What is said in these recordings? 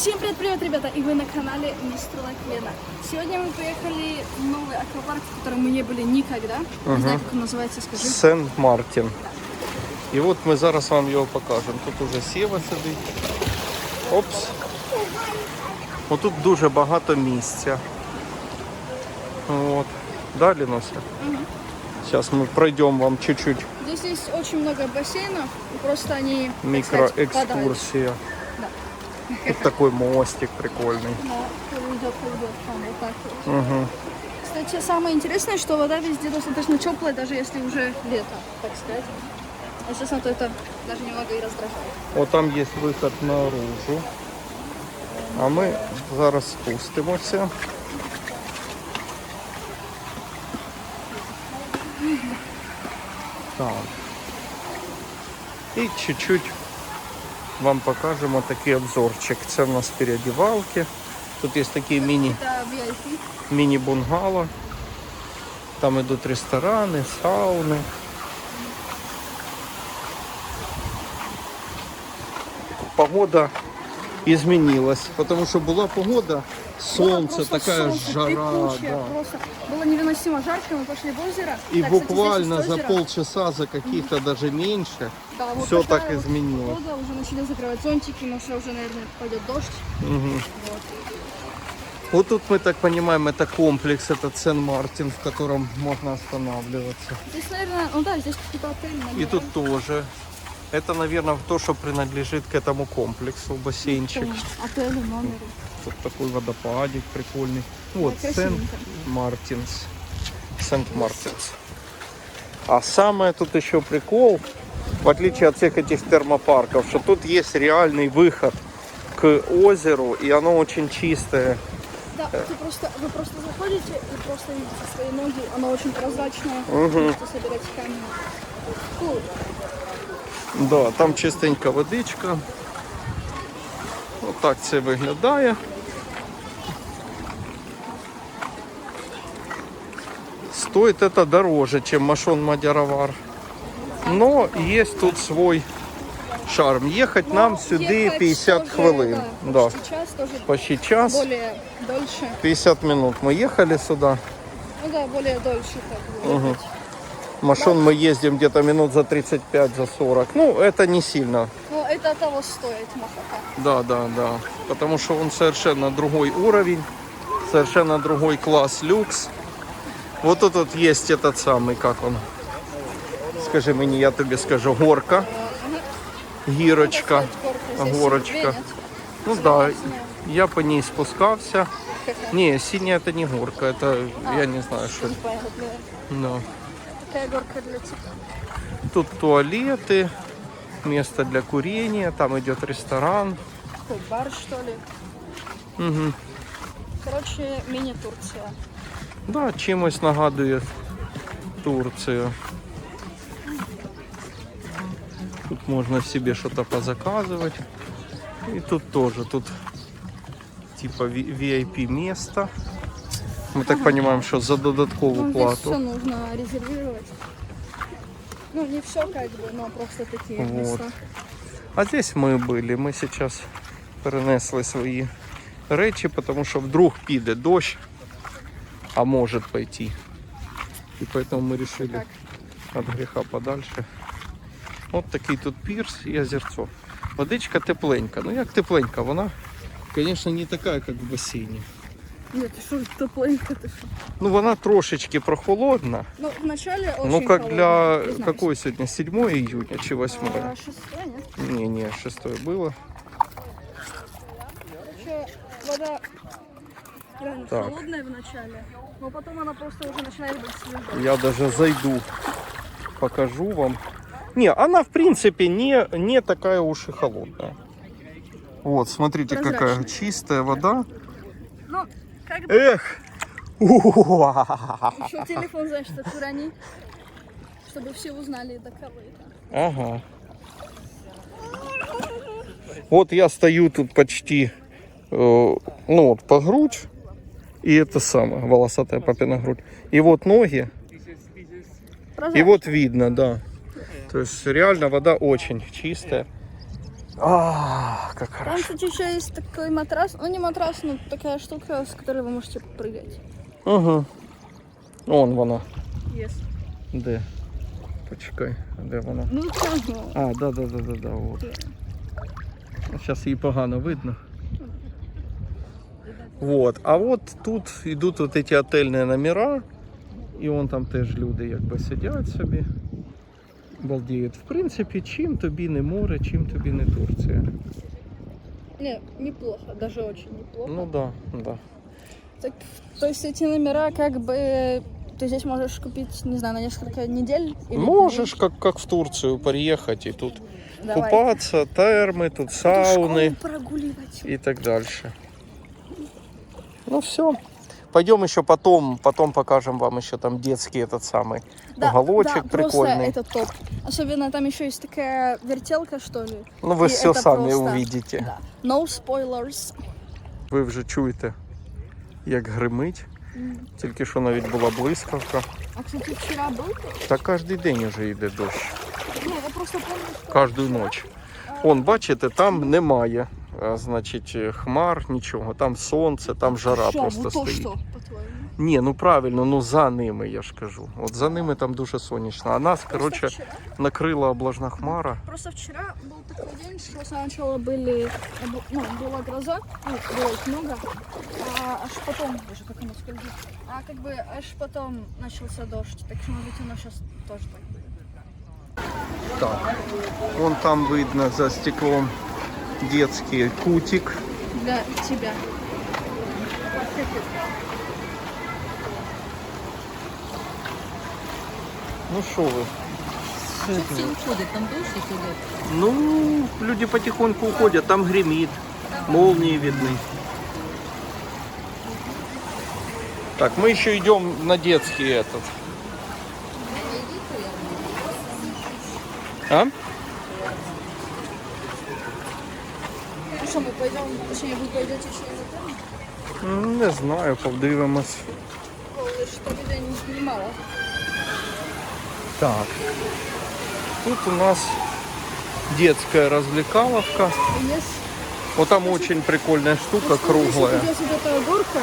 Всем привет-привет, ребята! И вы на канале Мистер Лаквена. Сегодня мы поехали в новый аквапарк, в котором мы не были никогда. Не знаю, как он называется, скажи. Сент Мартін. І от ми зараз вам його покажемо. Тут уже сіва сидить. Опс. Отут дуже багато місця. От. Далі Нося. Зараз ми пройдемо вам чуть-чуть Здесь есть очень много бассейнов, и просто они, так сказать, падают. мікроекскурсія. Да. Тут такой мостик прикольний. Да, поведет, поведет, там вот так вот. Угу. Кстати, самое интересное, что вода везде достаточно теплая, даже если уже лето, так сказать. Если честно, то это даже немного и раздражает. От там є вихід наружу. А ми зараз спустимося. Так. І чуть-чуть вам покажемо такий обзорчик. Це в нас переодівалки. Тут є такі міні, Это VIP. міні-бунгало. Там йдуть ресторани, сауни. Погода изменилась, потому что была погода, солнце, Было такая солнце, жара, пекучее, да. просто было невыносимо жарко, мы пошли в озеро. И кстати, здесь буквально есть за озеро. полчаса, за каких-то даже меньше, Да, вот все так вот изменилось. Погода, уже начали закрывать зонтики, но что уже, наверное, пойдет дождь. Вот. Вот тут мы так понимаем, это комплекс, этот Сен-Мартин, в котором можно останавливаться. Здесь, наверное, ну да, здесь какие-то отели. И наверное. тут тоже. Это, наверное, то, что принадлежит к этому комплексу, бассейнчик. Отели, номеры. Тут такой водопадик прикольный. Вот, Да. Сент-Мартинс. Сент-Мартинс. А самое тут еще прикол, в отличие от всех этих термопарков, что тут есть реальный выход к озеру, и оно очень чистое. Да, ты просто, вы просто заходите и просто видите свои ноги, оно очень прозрачное, Мгм. просто собирать камни. Фу, Да, там чистенька водичка. Отак це виглядає. Стоит это дороже, чем Машон Мадяровар. Но есть тут свой шарм. Ехать нам но сюди ехать 50 тоже, хвилин. Да, Да. почти час тоже Почти час, более дольше. 50 минут мы ехали сюда. Ну да, более дольше как бы. Машон мы ездим где-то минут за 35, за 40. Ну, это не сильно. Но это того стоит, Махака. Да, да, да. Потому что он совершенно другой уровень, совершенно другой класс люкс. Вот тут вот есть этот самый, как он. Скажи мне, я тебе скажу, горка, гірочка, горочка. Ну да, я по ней спускався. Не, синяя это не горка, это я не знаю, что. Но. Такая горка для тебя. Тут туалеты, место для курения, там идет ресторан. Такой бар, что ли. Угу. Короче, мини-Турция. Да, чимось нагадує Турцію. Тут можна собі щось позаказувати. І тут теж, тут типа ви- VIP место. Ми так розуміємо, що за додаткову Ну, здесь все плату. нужно резервировать. Ну, не все как бы, но просто такие Вот. места. А здесь ми були. Ми зараз перенесли свої речі, тому що вдруг піде дощ, а може пойти. І тому ми вирішили Так. від гріха подальше. От такий тут пірс і озерцо. Водичка тепленька. Ну як тепленька, вона, звісно, не така, як в басейні. Нет, что, тепленько, ты что? Ну вона трошечки прохолодна. Ну, вначале очень ну как для признаюсь. какой сегодня? 7 июня чи 8? А, шестое, нет? Не, не, 6 было. Короче, вода реально Так. холодная вначале, но потом она просто уже начинает быть свежей. Я даже зайду, покажу вам. Не, она в принципе не, не такая уж и холодная. Вот, смотрите, какая Прозрачная. чистая вода. Ну, бы Эх! Еще телефон, знаешь, что урони, чтобы все узнали, до кого это. Ага. Вот я стою тут почти, э, ну вот по грудь, и это самое, волосатая папина грудь. И вот ноги, и вот видно, да. То есть реально вода очень чистая. А, как Там, хорошо. кстати, еще есть такой матрас. Ну, не матрас, но такая штука, с которой вы можете прыгать. Угу. Вон вона. Yes. Де? Почекай, де вона? Ну, там, ну, А, да, да, да, да, да, от. Зараз її погано видно. Вот. А от тут йдуть от эти отельні номера, і вон там теж люди якби сидять собі. Балдіють. В принципі, чим тобі не море, чим тобі не Турція. Не, неплохо, даже очень неплохо. Ну да, да. Так, то есть эти номера как бы ты здесь можешь купить, не знаю, на несколько недель? или Можешь, как, как в Турцию, приехать и тут дней? Давай. купаться, термы, тут Иду сауны. школу прогуливать. и так дальше. Ну все. Пойдем еще потом, потом покажем вам еще там детский этот самый уголочек да, прикольный. Просто это топ. Особенно там еще есть такая вертелка, что ли. Ну ви И все это самі просто- увидите. Да. No spoilers. Ви вже чуєте, як гримить. Тільки що навіть була блискавка. А, кстати, вчера был? Та кожен день вже йде дощ. Не, я просто помню, что... Кожну ніч. Он, бачите, там немає. а, Значить, хмар, нічого. Там сонце, там жара Что, просто вот то стоїть. что, по-твоему? Ні, ну правильно, ну за ними, я ж кажу. От за ними там дуже сонячно. А нас, Просто коротше, вчера- накрила облажна хмара. Просто вчера был такой день, что сначала были, обу- ну, была гроза, ну, было их много, а аж потом, боже, как оно скользит, а как бы аж потом начался дождь, так что, может быть, оно сейчас тоже так будет. Так. Вон там видно за стеклом детский кутик. Для тебя. Ну що ви? Что все уходят, там дождик идет. Ну, люди потихоньку уходят, там гремит, молнии видны. Так, мы еще идем на детский этот. А? Что, мы пойдем, точнее, вы пойдете через это? М, Не знаю, подивимось. Что людей немало. Так. Тут у нас детская развлекаловка. Есть. Вот там очень прикольная штука круглая. Здесь идет эта горка.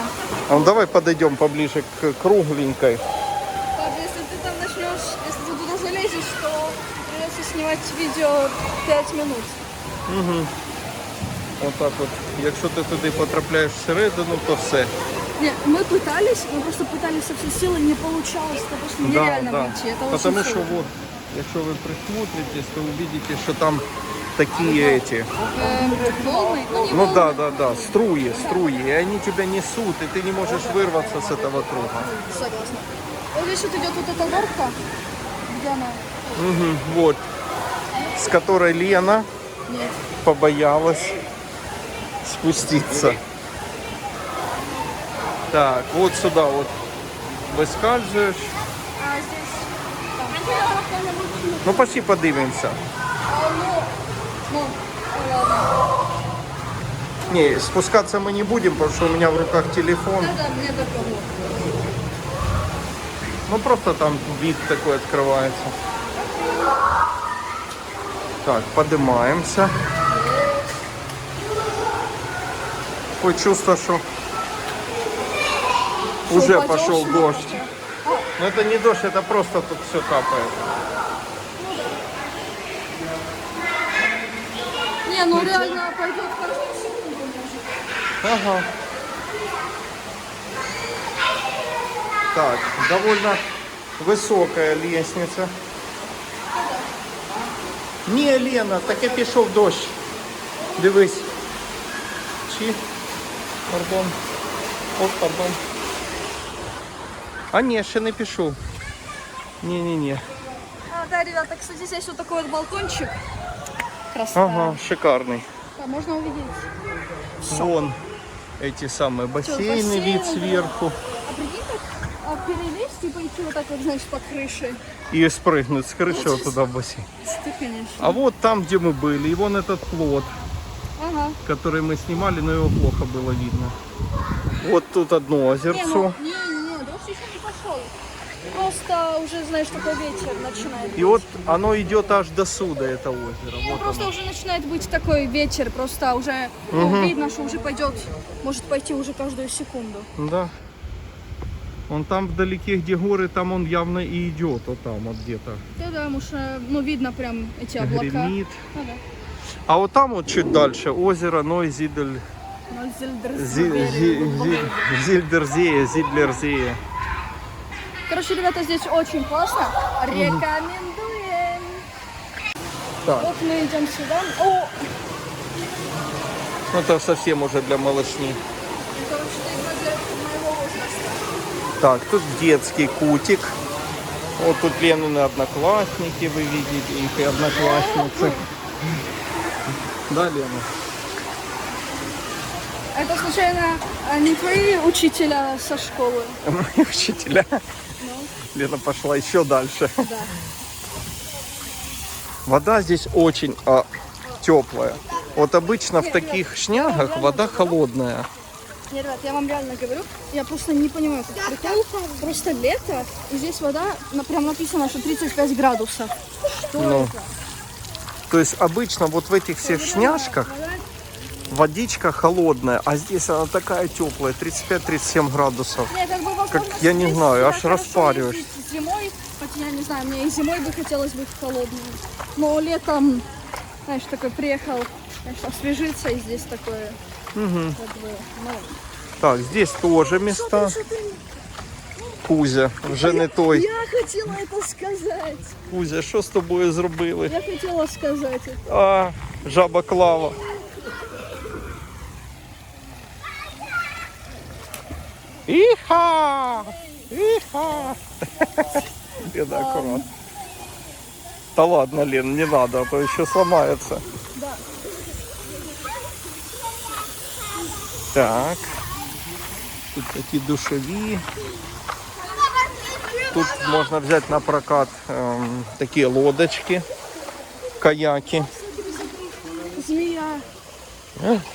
А ну давай подойдем поближе к кругленькой. Правда, если ты там начнешь, если ты туда залезешь, то придется снимать видео 5 минут. Отак от. Якщо ти туди потрапляєш всередину, то все. Не, мы пытались, мы просто пытались со всей силы, не получалось, это просто нереально выйти. Это очень Потому що сложно. вот, якщо ви присмотритесь, то увидите, що там такі эти. Эм, волны? Ну, не Ну волны. да, да, да, струи, струи, и они тебя несут, и ты не можешь вырваться с этого круга. Согласна. Вот здесь вот идет вот эта горка, где она? Мгм, вот. С которой Лена Нет. побоялась спуститься. Так, вот сюда вот. Там. Ну ну, ладно. Не, спускаться мы не будем, потому что у меня в руках телефон. Ну просто там вид такой открывается. Так, поднимаемся. Такое чувство, что уже пошел дождь. Но это не дождь, это просто тут все капает. Не, ну реально пойдет. Ага. Так, довольно высокая лестница. Не, Лена, так я пішов дощ. Дивись. Чи? Пардон. О, пардон. А ні, ще не пішов. Ні-ні-ні. А, да, ребята, кстати, здесь вот такой вот балкончик. Красота. Ага, шикарний. Да, можно увидеть. Вон эти самые бассейны, вид бассейны, да. сверху. А прикинь, так а, перелезть, типа идти вот так вот, значит, по крыше. И спрыгнуть с крыши вот туда в бассейн. Ты, конечно. А вот там, где мы были, и вон этот плод, Ага. который мы снимали, но его плохо было видно. Вот тут одно Не, озерцо. ну, не, не, не, дождь еще не пошел. просто уже, знаешь, такой ветер начинает. И вот оно идет аж до суда, это озеро. Ну, Вот просто оно. уже начинает быть такой ветер, просто уже ну, видно, что уже пойдет, может пойти уже каждую секунду. Да. Он там вдалеке, где горы, там он явно и идет, вот там вот где-то. Да, да, потому что, ну, видно прям эти облака. Гремит. Ну, да. А вот там вот чуть дальше озеро Зи- Зильдерзея, Зильдерзея. Короче, ребята, здесь очень классно. Рекомендуем. Так, Вот мы идем сюда. О, ну это совсем уже для малышни. короче, для. Так, тут детский кутик. Вот тут Ленины одноклассники, вы видите, их и одноклассницы. Да, Лена? Это случайно а, не твои учителя со школы? Мои учителя. Лена пошла еще дальше. Да. Вода здесь очень а, теплая. Вот обычно в таких шнягах вода холодная. Не, ребят, я вам реально говорю, я просто не понимаю, как прикол. Просто лето, и здесь вода, прям написано, что 35 градусов. Что Ну. это? То есть обычно вот в этих всех шняжках Вода- водичка холодная, а здесь она такая теплая, 35-37 градусов. Не, как бы возможно, Как, я не знаю, аж ездить Зимой, хотя я не знаю, мне и зимой бы хотелось быть холодным. Но летом, знаешь, такой приехал, конечно, освежиться, и здесь такое, как бы, ну, Так, здесь тоже места. Кузя, вже не той. Я хотела это сказать. Кузя, що з тобою зробили? Я хотела сказать это. А, жаба Клава. Іха! Іха! Лена, аккурат. Да ладно, Лен, не надо, а то еще сломается. Да. Так. Тут такі душові. Тут можна взяти на прокат ем, такі лодочки, каяки. Змея.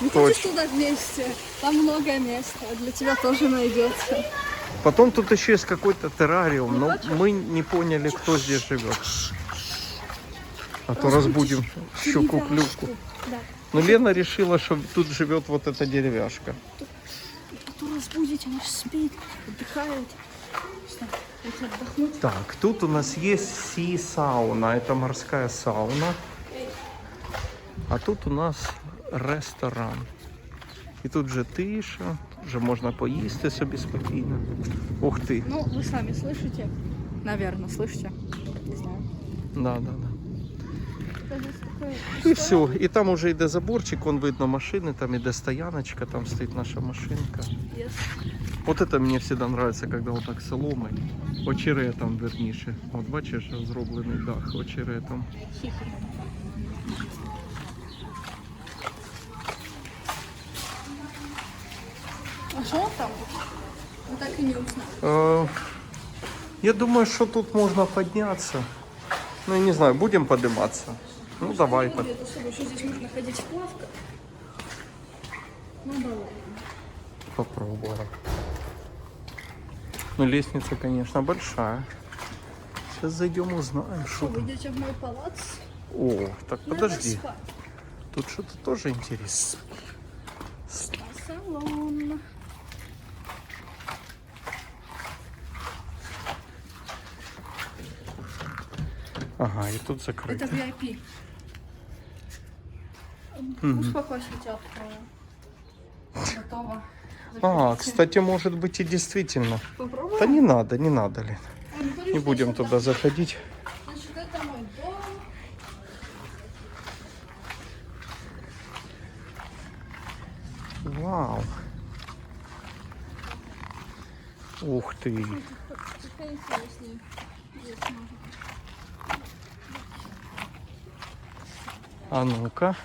Не хочешь Точно. туда вместе? Там много места, для тебя тоже найдется. Потом тут еще есть какой-то террариум, но мы не поняли, кто здесь живет. А то разбудим щуку-клюку. Да. Но Лена решила, что тут живет вот эта деревяшка. Кто разбудить, она же спит, отдыхает. Что, идти отдохнуть? Так, тут у нас есть си-сауна, это морская сауна. А тут у нас ресторан. І тут вже тиша, вже можна поїсти собі спокійно. Ух ти. Ну, вы сами слышите? Наверное, слышите? Не знаю. Да, да, да. Это здесь такое І все. І там уже йде заборчик, вон видно машини, там іде стояночка, там стоїть наша машинка. Yes. Вот это мне всегда нравится, когда вот так соломой, очеретом верніше. От бачиш, зроблений дах очеретом. А что он там? Мы так и не узнали. Э, Я думаю, что тут можно подняться. Ну, я не знаю, будем подниматься. Ну, давай. под- что здесь можно ходить в плавках. Ну, давай. Попробуем. Ну, лестница, конечно, большая. Сейчас зайдем, узнаем, что там. идете в мой палац? О, так Надо подожди. спать. Тут что-то тоже интересно. Салон. Ага, и тут закрыто. Это VIP. Успокойся, тебя. Готово. А, кстати, может быть и действительно. Попробуем? Да не надо, не надо, Лен. А, ну, Не будем туда заходить. Значит, это мой дом. Вау. Ух ты. А ну-ка.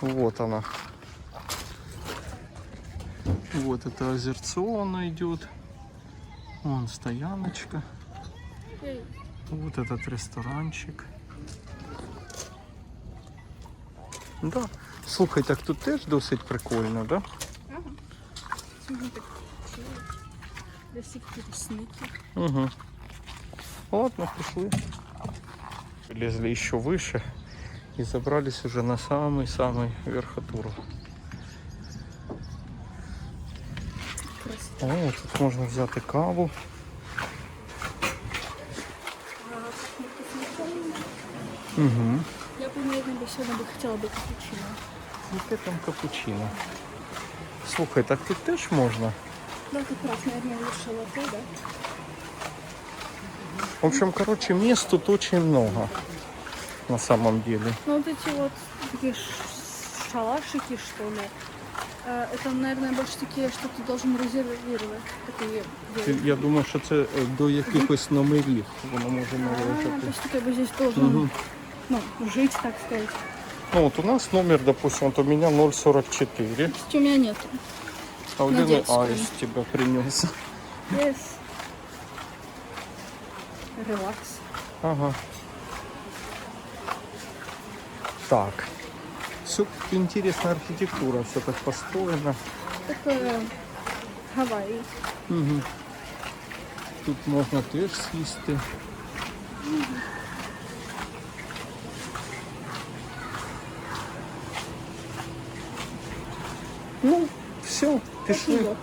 Вот она. Вот это озерцо оно идет. Вон стояночка. Вот этот ресторанчик. Да. Слухай, так тут теж досить прикольно, да? Так чилить. Здесь какие-то снеки. Угу. Ладно, пошли. Лезли еще выше и забрались уже на самый-самый верхотуру. О, тут можна взяти каву. Угу. Я наверное, бы сегодня бы хотела бы капучино. Яке там капучино. Слухай, так тут теж можна. Да, как раз, наверное, лучше латте, да? В общем, короче, мест тут очень много. На самом деле. Ну, вот эти вот такие шалашики, что ли, это, наверное, больше такие, что ты должен резервировать. Такие Це- Я думаю, що це е, до якихось номерів воно може А, то належати. есть ты как бы здесь должен, ну, жить, так сказать. Ну от у нас номер, допустим, от у меня 044. То есть у меня нет. А у На Лены детскую. Аист тебя принес. Yes. Релакс. Ага. Так. Все интересная архитектура, все так построено. Такое Гавайи. Угу. Тут можна теж сісти. Ну, все, пішли.